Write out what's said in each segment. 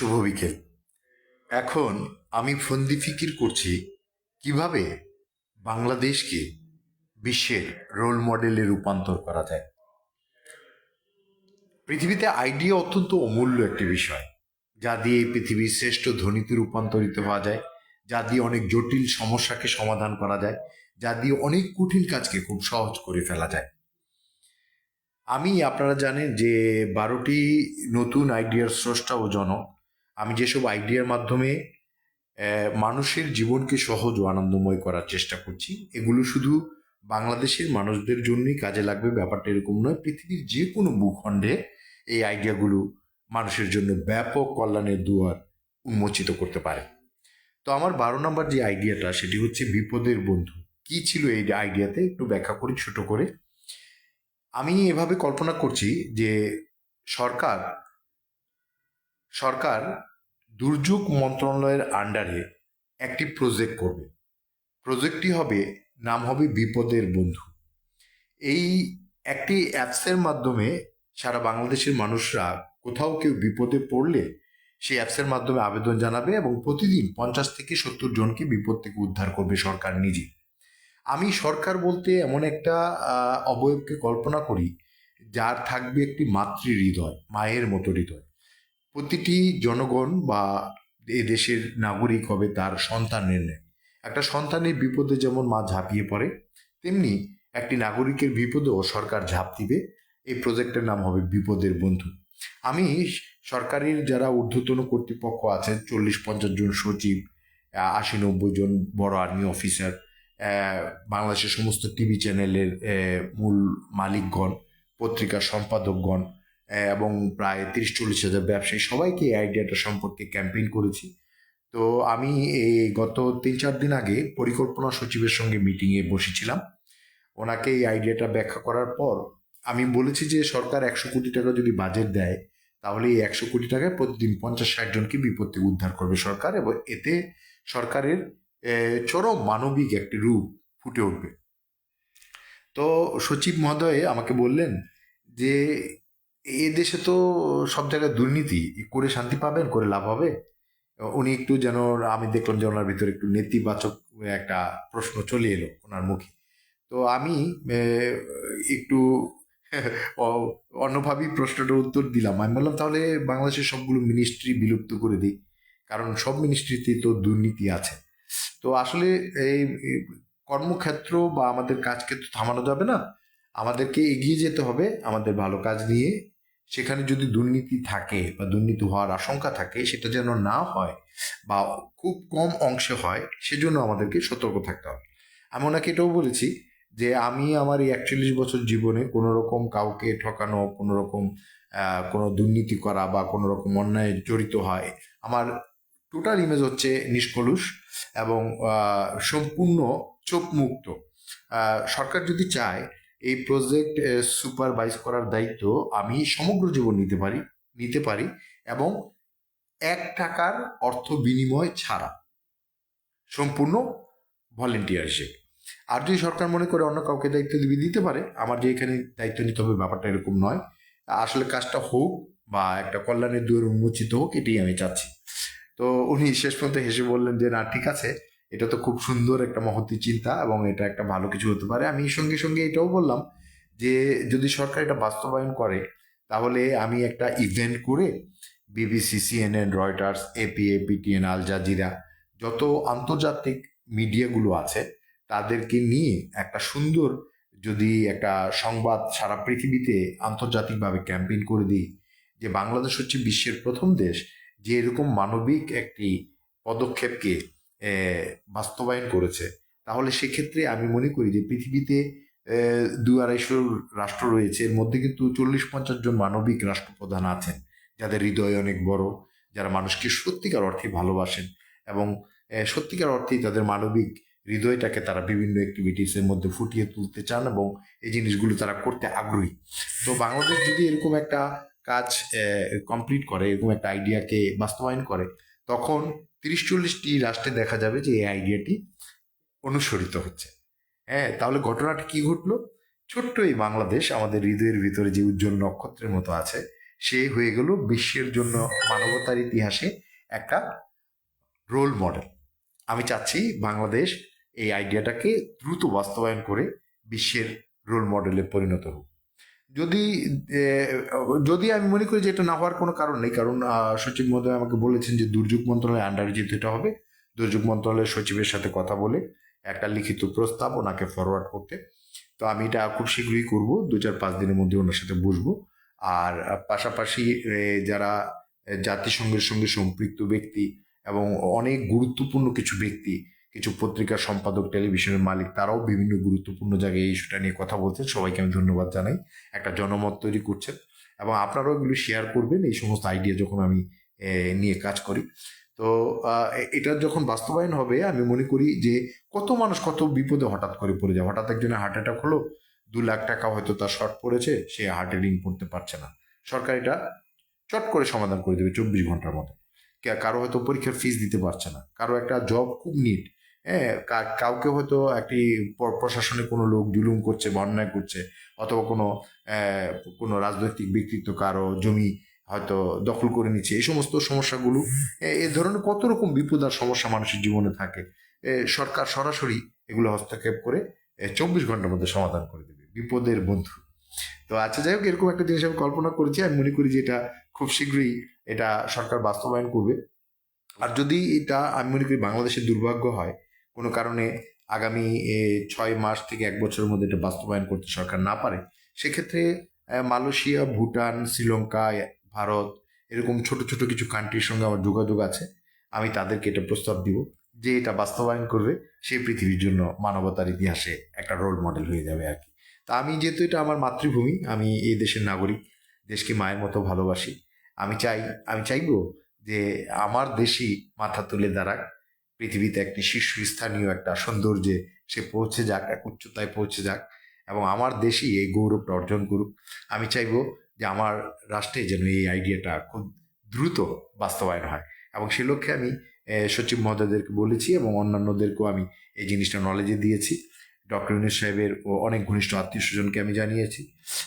শুভ বিকেল। এখন আমি ফন্দি ফিকির করছি কীভাবে বাংলাদেশকে বিশ্বের রোল মডেলে রূপান্তর করা যায়। পৃথিবীতে আইডিয়া অত্যন্ত অমূল্য একটি বিষয়, যা দিয়ে পৃথিবীর শ্রেষ্ঠ ধ্বনিতে রূপান্তরিত হওয়া যায়, যা দিয়ে অনেক জটিল সমস্যাকে সমাধান করা যায়, যা দিয়ে অনেক কঠিন কাজকে খুব সহজ করে ফেলা যায়। আমি, আপনারা জানেন যে বারোটি নতুন আইডিয়ার স্রষ্টা ও জনক আমি যেসব আইডিয়ার মাধ্যমে মানুষের জীবনকে সহজ ও আনন্দময় করার চেষ্টা করছি, এগুলো শুধু বাংলাদেশের মানুষদের জন্যই কাজে লাগবে, ব্যাপারটা এরকম নয়, পৃথিবীর যে কোনো ভূখণ্ডে এই আইডিয়াগুলো মানুষের জন্য ব্যাপক কল্যাণের দুয়ার উন্মোচিত করতে পারে। তো আমার বারো নম্বর যে আইডিয়াটা, সেটি হচ্ছে বিপদের বন্ধু। কি ছিল এই আইডিয়াতে? একটু ব্যাখ্যা করি, ছোট করে। আমি এভাবে কল্পনা করছি যে সরকার সরকার দুর্যোগ মন্ত্রণালয়ের আন্ডারে একটি প্রজেক্ট করবে। প্রজেক্টটি হবে, নাম হবে বিপদের বন্ধু। এই একটি অ্যাপসের মাধ্যমে সারা বাংলাদেশের মানুষরা কোথাও কেউ বিপদে পড়লে সেই অ্যাপসের মাধ্যমে আবেদন জানাবে এবং প্রতিদিন পঞ্চাশ থেকে সত্তর জনকে বিপদ থেকে উদ্ধার করবে সরকার নিজে। আমি সরকার বলতে এমন একটা অবয়বকে কল্পনা করি, যার থাকবে একটি মাতৃ হৃদয়, মায়ের মতো হৃদয়। প্রতিটি জনগণ বা এ দেশের নাগরিক হবে তার সন্তানের ন্যায় একটা সন্তানের বিপদে যেমন মা ঝাঁপিয়ে পড়ে, তেমনি একটি নাগরিকের বিপদেও সরকার ঝাঁপ দিবে। এই প্রজেক্টের নাম হবে বিপদের বন্ধু। আমি সরকারের যারা ঊর্ধ্বতন কর্তৃপক্ষ আছেন, চল্লিশ পঞ্চাশ জন সচিব আশি নব্বই জন বড় আর্মি অফিসার বাংলাদেশের সমস্ত টিভি চ্যানেলের মূল মালিকগণ, পত্রিকার সম্পাদকগণ এবং প্রায় তিরিশ, চল্লিশ হাজার ব্যবসায়ী সবাইকে এই আইডিয়াটা সম্পর্কে ক্যাম্পেইন করেছি। তো আমি এই গত তিন, চার দিন আগে পরিকল্পনা সচিবের সঙ্গে মিটিংয়ে বসেছিলাম। ওনাকে এই আইডিয়াটা ব্যাখ্যা করার পর আমি বলেছি যে, সরকার একশো কোটি টাকা যদি বাজেট দেয়, তাহলে এই একশো কোটি টাকায় প্রতিদিন পঞ্চাশ, ষাট জনকে থেকে উদ্ধার করবে সরকার এবং এতে সরকারের চরম মানবিক একটি রূপ ফুটে উঠবে। তো সচিব মহোদয় আমাকে বললেন যে এ দেশে তো সব জায়গায় দুর্নীতি। করে শান্তি পাবেন, করে লাভ হবে। উনি একটু যেন, আমি দেখলাম যে ওনার ভিতরে একটু নেতিবাচক একটা প্রশ্ন চলে এলো ওনার মুখে। তো আমি একটু অন্যভাবেই প্রশ্নটার উত্তর দিলাম। আমি বললাম, তাহলে বাংলাদেশের সবগুলো মিনিস্ট্রি বিলুপ্ত করে দিই। কারণ সব মিনিস্ট্রিতেই তো দুর্নীতি আছে। তো আসলে এই কর্মক্ষেত্র বা আমাদের কাজকে তো থামানো যাবে না। আমাদেরকে এগিয়ে যেতে হবে আমাদের ভালো কাজ নিয়ে সেখানে যদি দুর্নীতি থাকে বা দুর্নীতি হওয়ার আশঙ্কা থাকে, সেটা যেন না হয় বা খুব কম অংশে হয়, সেজন্য আমাদেরকে সতর্ক থাকতে হবে। আমি ওনাকে এটাও বলেছি যে আমি আমার এই একচল্লিশ বছর জীবনে কোনো রকম কাউকে ঠকানো কোনো রকম কোনো দুর্নীতি করা বা কোনো রকম অন্যায় জড়িত হয়, আমার টোটাল ইমেজ হচ্ছে নিষ্কলুষ এবং সম্পূর্ণ চোখ মুক্ত সরকার যদি চায় এই প্রজেক্ট সুপারভাইজ করার দায়িত্ব আমি সমগ্র জীবন নিতে পারি নিতে পারি এবং এক টাকার অর্থ বিনিময় ছাড়া সম্পূর্ণ ভলেন্টিয়ার হিসেবে আর যদি সরকার মনে করে অন্য কাউকে দায়িত্ব দিবে, দিতে পারে। আমার যে এখানে দায়িত্ব নিতে হবে ব্যাপারটা এরকম নয়। আসলে কাজটা হোক বা একটা কল্যাণের দুয়ার উন্মোচিত হোক, এটাই আমি চাচ্ছি। তো উনি শেষ পর্যন্ত হেসে বললেন যে, না, ঠিক আছে। এটা তো খুব সুন্দর একটা মহতি চিন্তা এবং এটা একটা ভালো কিছু হতে পারে। আমি সঙ্গে সঙ্গে এটাও বললাম যে, যদি সরকার এটা বাস্তবায়ন করে, তাহলে আমি একটা ইভেন্ট করে BBC CNN Reuters APA PTN Al Jazeera যত আন্তর্জাতিক মিডিয়াগুলো আছে, তাদেরকে নিয়ে একটা সুন্দর যদি একটা সংবাদ সারা পৃথিবীতে আন্তর্জাতিকভাবে ক্যাম্পেইন করে দিই যে, বাংলাদেশ হচ্ছে বিশ্বের প্রথম দেশ যে এরকম মানবিক একটি পদক্ষেপকে বাস্তবায়ন করেছে। তাহলে সেক্ষেত্রে আমি মনে করি যে পৃথিবীতে দু আড়াইশো রাষ্ট্র রয়েছে। এর মধ্যে কিন্তু চল্লিশ পঞ্চাশ জন মানবিক রাষ্ট্রপ্রধান আছেন, যাদের হৃদয় অনেক বড়, যারা মানুষকে সত্যিকার অর্থে ভালোবাসেন এবং সত্যিকার অর্থেই তাদের মানবিক হৃদয়টাকে তারা বিভিন্ন অ্যাক্টিভিটিসের মধ্যে ফুটিয়ে তুলতে চান এবং এই জিনিসগুলো তারা করতে আগ্রহী। তো বাংলাদেশ যদি এরকম একটা কাজ কমপ্লিট করে, এরকম একটা আইডিয়াকে বাস্তবায়ন করে, তখন তিরিশ চল্লিশটি রাষ্ট্রে দেখা যাবে যে এই আইডিয়াটি অনুসরিত হচ্ছে। হ্যাঁ তাহলে ঘটনাটা কি ঘটলো? ছোট্ট এই বাংলাদেশ, আমাদের হৃদয়ের ভিতরে যে উজ্জ্বল নক্ষত্রের মতো আছে, সে হয়ে গেল বিশ্বের জন্য মানবতার ইতিহাসে একটা রোল মডেল আমি চাচ্ছি বাংলাদেশ এই আইডিয়াটাকে দ্রুত বাস্তবায়ন করে বিশ্বের রোল মডেলে পরিণত হোক। যদি যদি আমি মনে করি যে এটা না হওয়ার কোনো কারণ নেই, কারণ সচিব মহোদয় আমাকে বলেছেন যে দুর্যোগ মন্ত্রণালয়ের আন্ডারে যেতে এটা হবে, দুর্যোগ মন্ত্রণালয়ের সচিবের সাথে কথা বলে একটা লিখিত প্রস্তাব ওনাকে ফরওয়ার্ড করতে। তো আমি এটা খুব শীঘ্রই করব, দু চার পাঁচ দিনের মধ্যে ওনার সাথে বসবো। আর পাশাপাশি যারা জাতিসংঘের সঙ্গে সম্পৃক্ত ব্যক্তি এবং অনেক গুরুত্বপূর্ণ কিছু ব্যক্তি কিছু পত্রিকার সম্পাদক টেলিভিশনের মালিক তারাও বিভিন্ন গুরুত্বপূর্ণ জায়গায় এই ইস্যুটা নিয়ে কথা বলছেন। সবাইকে আমি ধন্যবাদ জানাই। একটা জনমত তৈরি করছেন এবং আপনারাও এগুলো শেয়ার করবেন এই সমস্ত আইডিয়া যখন আমি নিয়ে কাজ করি। তো আহ, এ- এটা যখন বাস্তবায়ন হবে আমি মনে করি যে কত মানুষ কত বিপদে হঠাৎ করে পড়ে যায়। হঠাৎ একজনের হার্ট অ্যাটাক হলো দু লাখ টাকা হয়তো তার শর্ট পড়েছে সে হার্টে রিং পড়তে পারছে না। সরকার এটা চট করে সমাধান করে দেবে চব্বিশ ঘণ্টার মধ্যে। কারও হয়তো পরীক্ষার ফিস দিতে পারছে না। কারও একটা জব খুব নিট হ্যাঁ কাউকে হয়তো একটি প্রশাসনে কোনো লোক জুলুম করছে বা অন্যায় করছে অথবা কোনো কোনো রাজনৈতিক ব্যক্তিত্ব কারও জমি হয়তো দখল করে নিচ্ছে, এই সমস্ত সমস্যাগুলো, এ- ধরনের কত রকম বিপদ আর সমস্যা মানুষের জীবনে থাকে সরকার সরাসরি এগুলো হস্তক্ষেপ করে চব্বিশ ঘণ্টার মধ্যে সমাধান করে দেবে, বিপদের বন্ধু। তো আচ্ছা যাই হোক, এরকম একটা জিনিস আমি কল্পনা করেছি, আমি মনে করি যে এটা খুব শীঘ্রই এটা সরকার বাস্তবায়ন করবে। আর যদি এটা, আমি মনে করি বাংলাদেশের দুর্ভাগ্য হয় কোনো কারণে আগামী ছয় মাস থেকে এক বছরের মধ্যে এটা বাস্তবায়ন করতে সরকার না পারে, সেক্ষেত্রে মালয়েশিয়া, ভুটান, শ্রীলঙ্কা ভারত এরকম ছোট ছোট কিছু কান্ট্রির সঙ্গে আমার যোগাযোগ আছে, আমি তাদেরকে এটা প্রস্তাব দিব যে এটা বাস্তবায়ন করবে সেই পৃথিবীর জন্য মানবতার ইতিহাসে একটা রোল মডেল হয়ে যাবে আর কি। তা আমি যেহেতু এটা আমার মাতৃভূমি, আমি এই দেশের নাগরিক, দেশকে মায়ের মতো ভালোবাসি, আমি চাই, আমি চাইব যে আমার দেশই মাথা তুলে দাঁড়াক পৃথিবীতে একটি শীর্ষস্থানীয় একটা সৌন্দর্যে সে পৌঁছে যাক, এক উচ্চতায় পৌঁছে যাক এবং আমার দেশই এই গৌরবটা অর্জন করুক। আমি চাইব যে আমার রাষ্ট্রে যেন এই আইডিয়াটা খুব দ্রুত বাস্তবায়ন হয় এবং সে লক্ষ্যে আমি সচিব মহোদয়দেরকে বলেছি এবং অন্যান্যদেরকেও আমি এই জিনিসটা নলেজে দিয়েছি। ডক্টর ইউনুস সাহেবের ও অনেক ঘনিষ্ঠ আত্মীয় স্বজনকে আমি জানিয়েছি।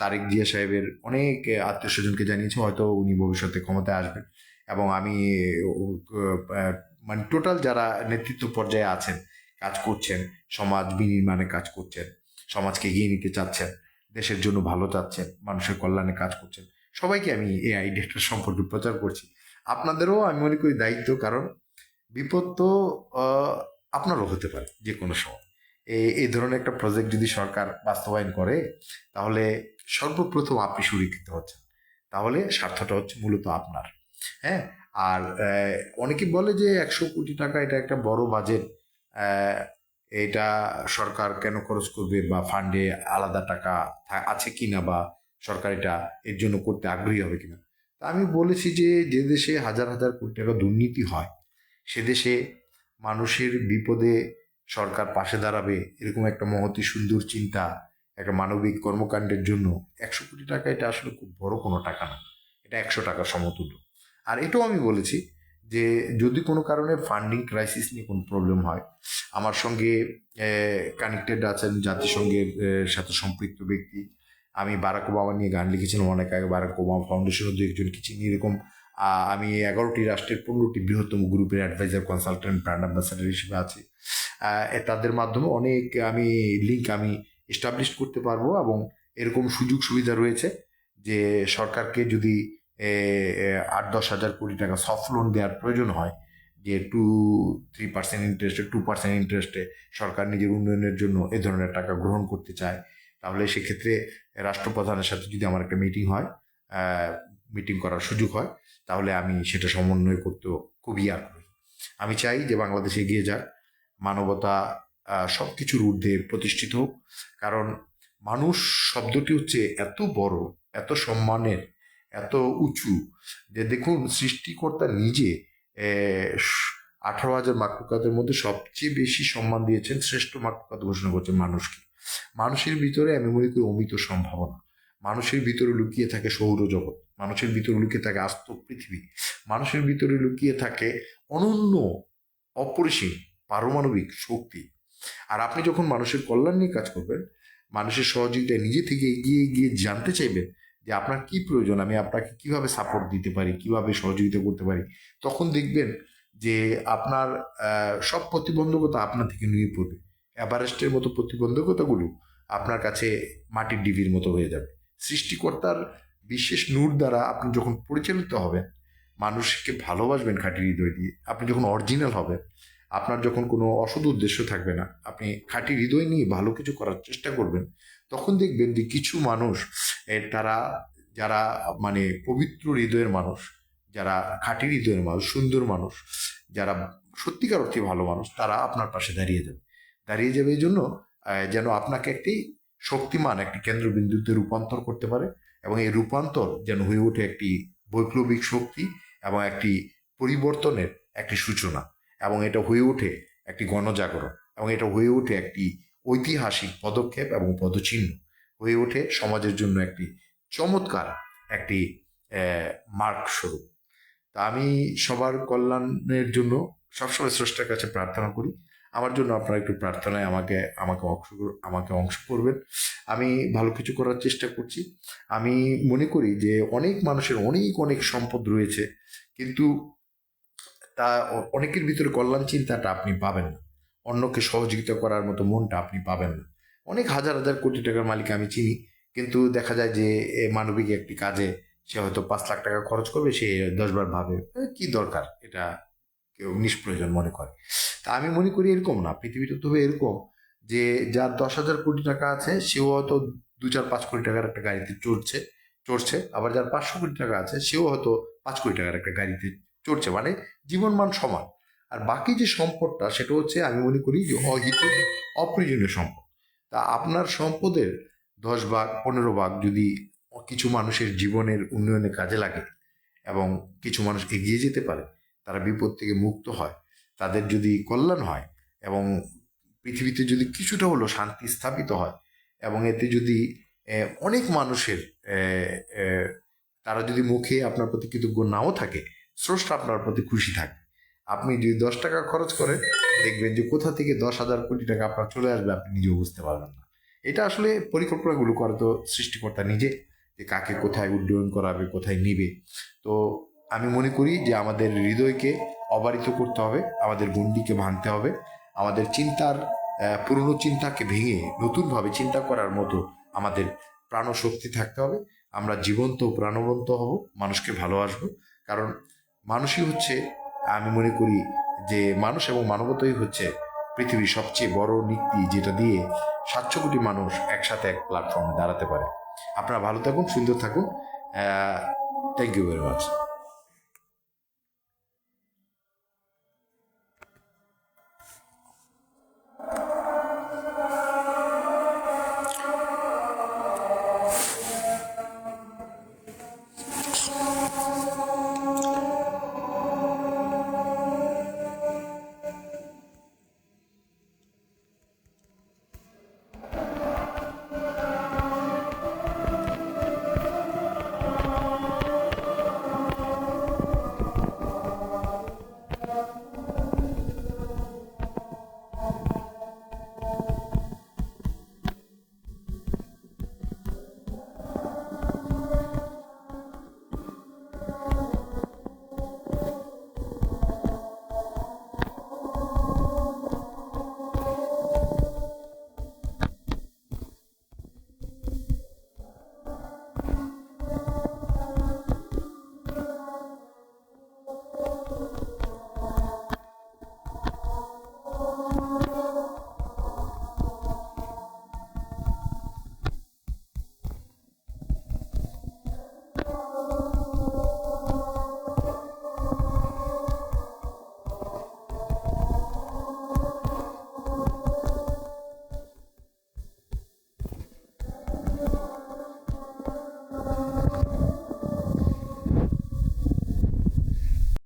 তারেক জিয়া সাহেবের অনেক আত্মীয় স্বজনকে জানিয়েছি, হয়তো উনি ভবিষ্যতে ক্ষমতায় আসবেন এবং আমি মানে টোটাল যারা নেতৃত্ব পর্যায়ে আছেন, কাজ করছেন, সমাজ বিনির্মাণে কাজ করছেন, সমাজকে এগিয়ে নিতে চাচ্ছেন, দেশের জন্য ভালো চাচ্ছেন, মানুষের কল্যাণে কাজ করছেন, সবাইকে আমি এই আইডিয়াটা সম্পর্কে প্রচার করছি। আপনাদেরও আমি মনে করি দায়িত্ব, কারণ বিপদ তো আপনারও হতে পারে যে কোনো সময়। এই এই ধরনের একটা প্রজেক্ট যদি সরকার বাস্তবায়ন করে, তাহলে সর্বপ্রথম আপনি সুরক্ষিত হচ্ছেন। তাহলে স্বার্থটা হচ্ছে মূলত আপনার। হ্যাঁ? আর অনেকে বলে যে একশো কোটি টাকা এটা একটা বড় বাজেট এটা সরকার কেন খরচ করবে বা ফান্ডে আলাদা টাকা আছে কিনা বা সরকার এটা এর জন্য করতে আগ্রহী হবে কিনা? তা আমি বলেছি যে যে দেশে হাজার হাজার কোটি টাকা দুর্নীতি হয়, সে দেশে মানুষের বিপদে সরকার পাশে দাঁড়াবে, এরকম একটা মহতি সুন্দর চিন্তা, একটা মানবিক কর্মকাণ্ডের জন্য একশো কোটি টাকা এটা আসলে খুব বড় কোনো টাকা না। এটা একশো টাকার সমতুল্য। আর এটাও আমি বলেছি যে যদি কোনো কারণে ফান্ডিং ক্রাইসিস নিয়ে কোনো প্রবলেম হয়, আমার সঙ্গে কানেক্টেড আছেন জাতিসংঘের সাথে সম্পৃক্ত ব্যক্তি। আমি বারাক ওবামা নিয়ে গান লিখেছিলাম অনেক আগে বারাক ওবামা ফাউন্ডেশনের দু একজনকে চিনি এরকম। আমি এগারোটি রাষ্ট্রের পনেরোটি বৃহত্তম গ্রুপের অ্যাডভাইজার কনসালটেন্ট ব্র্যান্ড অ্যাম্বাসাডার হিসেবে আছি। তাদের মাধ্যমে অনেক আমি লিঙ্ক আমি এস্টাবলিশ করতে পারব এবং এরকম সুযোগ সুবিধা রয়েছে যে সরকারকে যদি আট, দশ হাজার কোটি টাকা সফট লোন দেওয়ার প্রয়োজন হয় যে টু থ্রি পার্সেন্ট ইন্টারেস্টে টু পার্সেন্ট ইন্টারেস্টে সরকার নিজের উন্নয়নের জন্য এ ধরনের টাকা গ্রহণ করতে চায়। তাহলে সেক্ষেত্রে রাষ্ট্রপ্রধানের সাথে যদি আমার একটা মিটিং হয় মিটিং করার সুযোগ হয়, তাহলে আমি সেটা সমন্বয় করতেও খুবই আগ্রহী আমি চাই যে বাংলাদেশে এগিয়ে যাক, মানবতা সব কিছুর ঊর্ধ্বে প্রতিষ্ঠিত হোক। কারণ মানুষ শব্দটি হচ্ছে এত বড়, এত সম্মানের এত উঁচু যে দেখুন সৃষ্টিকর্তা নিজে আঠারো হাজার মাকলুকাতের মধ্যে সবচেয়ে বেশি সম্মান দিয়েছেন শ্রেষ্ঠ মাকলুকাত ঘোষণা করছেন মানুষকে। মানুষের ভিতরে আমি মনে করি অমিত সম্ভাবনা। মানুষের ভিতরে লুকিয়ে থাকে সৌরজগৎ। মানুষের ভিতরে লুকিয়ে থাকে আস্ত পৃথিবী। মানুষের ভিতরে লুকিয়ে থাকে অনন্য অপরিসীম পারমাণবিক শক্তি। আর আপনি যখন মানুষের কল্যাণ নিয়ে কাজ করবেন, মানুষের সহযোগিতায় নিজে থেকে এগিয়ে গিয়ে জানতে চাইবেন যে আপনার কি প্রয়োজন? আমি আপনাকে কীভাবে সাপোর্ট দিতে পারি? কীভাবে সহযোগিতা করতে পারি? তখন দেখবেন যে আপনার সব প্রতিবন্ধকতা আপনার থেকে নিয়ে পড়বে। এভারেস্টের মতো প্রতিবন্ধকতাগুলো আপনার কাছে মাটির ডিবির মতো হয়ে যাবে। সৃষ্টিকর্তার বিশেষ নূর দ্বারা আপনি যখন পরিচালিত হবেন, মানুষকে ভালোবাসবেন খাঁটি হৃদয় দিয়ে, আপনি যখন অরিজিনাল হবেন, আপনার যখন কোনো অসৎ উদ্দেশ্য থাকবে না, আপনি খাঁটি হৃদয় নিয়ে ভালো কিছু করার চেষ্টা করবেন, তখন দেখবেন যে কিছু মানুষ তারা যারা মানে পবিত্র হৃদয়ের মানুষ, যারা খাঁটি হৃদয়ের মানুষ, সুন্দর মানুষ, যারা সত্যিকার অর্থে ভালো মানুষ, তারা আপনার পাশে দাঁড়িয়ে যাবে। দাঁড়িয়ে যাবে এই জন্য যেন আপনাকে একটি শক্তিমান একটি কেন্দ্রবিন্দুতে রূপান্তর করতে পারে এবং এই রূপান্তর যেন হয়ে ওঠে একটি বৈপ্লবিক শক্তি এবং একটি পরিবর্তনের একটি সূচনা এবং এটা হয়ে ওঠে একটি গণজাগরণ এবং এটা হয়ে ওঠে একটি ঐতিহাসিক পদক্ষেপ এবং পদচিহ্ন। হয়ে ওঠে সমাজের জন্য একটি চমৎকার একটি মার্ক স্বরূপ তা আমি সবার কল্যাণের জন্য সবসময় স্রষ্টার কাছে প্রার্থনা করি। আমার জন্য আপনারা একটু প্রার্থনায় আমাকে আমাকে অংশ আমাকে অংশ করবেন। আমি ভালো কিছু করার চেষ্টা করছি। আমি মনে করি যে অনেক মানুষের অনেক অনেক সম্পদ রয়েছে, কিন্তু তা অনেকের ভিতরে কল্যাণ চিন্তাটা আপনি পাবেন না। অন্যকে সহযোগিতা করার মতো মনটা আপনি পাবেন না। অনেক হাজার হাজার কোটি টাকার মালিক আমি চিনি কিন্তু দেখা যায় যে মানবিক একটি কাজে সে হয়তো পাঁচ লাখ টাকা খরচ করবে সে দশবার ভাবে "এ, কি দরকার? এটা কেউ নিষ্প্রয়োজন মনে করে। তা আমি মনে করি এরকম না পৃথিবীটা তো এরকম যে যার দশ হাজার কোটি টাকা আছে সেও হয়তো দু চার পাঁচ কোটি টাকার একটা গাড়িতে চড়ছে চড়ছে আবার যার পাঁচশো কোটি টাকা আছে সেও হয়তো পাঁচ কোটি টাকার একটা গাড়িতে চড়ছে মানে জীবনমান সমান। আর বাকি যে সম্পদটা সেটা হচ্ছে আমি মনে করি যে অহিত অপ্রয়োজনীয় সম্পদ। তা আপনার সম্পদের দশ ভাগ, পনেরো ভাগ যদি কিছু মানুষের জীবনের উন্নয়নে কাজে লাগে এবং কিছু মানুষ এগিয়ে যেতে পারে, তারা বিপদ থেকে মুক্ত হয়, তাদের যদি কল্যাণ হয় এবং পৃথিবীতে যদি কিছুটা হলো শান্তি স্থাপিত হয় এবং এতে যদি অনেক মানুষের তারা যদি মুখে আপনার প্রতি কৃতজ্ঞ নাও থাকে, স্রষ্টা আপনার প্রতি খুশি থাকে আপনি যদি দশ টাকা খরচ করেন দেখবেন যে কোথা থেকে দশ হাজার কোটি টাকা আপনার চলে আসবে, আপনি নিজেও বুঝতে পারবেন না। এটা আসলে পরিকল্পনাগুলো করে তো সৃষ্টিকর্তা নিজে, যে কাকে কোথায় উড্ডয়ন করাবে, কোথায় নিবে। তো আমি মনে করি যে আমাদের হৃদয়কে অবারিত করতে হবে, আমাদের গণ্ডিকে ভাঙতে হবে, আমাদের চিন্তার পুরনো চিন্তাকে ভেঙে নতুনভাবে চিন্তা করার মতো আমাদের প্রাণশক্তি থাকতে হবে। আমরা জীবন্ত প্রাণবন্ত হব, মানুষকে ভালোবাসবো। কারণ মানুষই হচ্ছে আমি মনে করি যে মানুষ এবং মানবতাই হচ্ছে পৃথিবীর সবচেয়ে বড় নীতি যেটা দিয়ে সাতশো কোটি মানুষ একসাথে এক প্ল্যাটফর্মে দাঁড়াতে পারে। আপনারা ভালো থাকুন, সুন্দর থাকুন। Thank you very much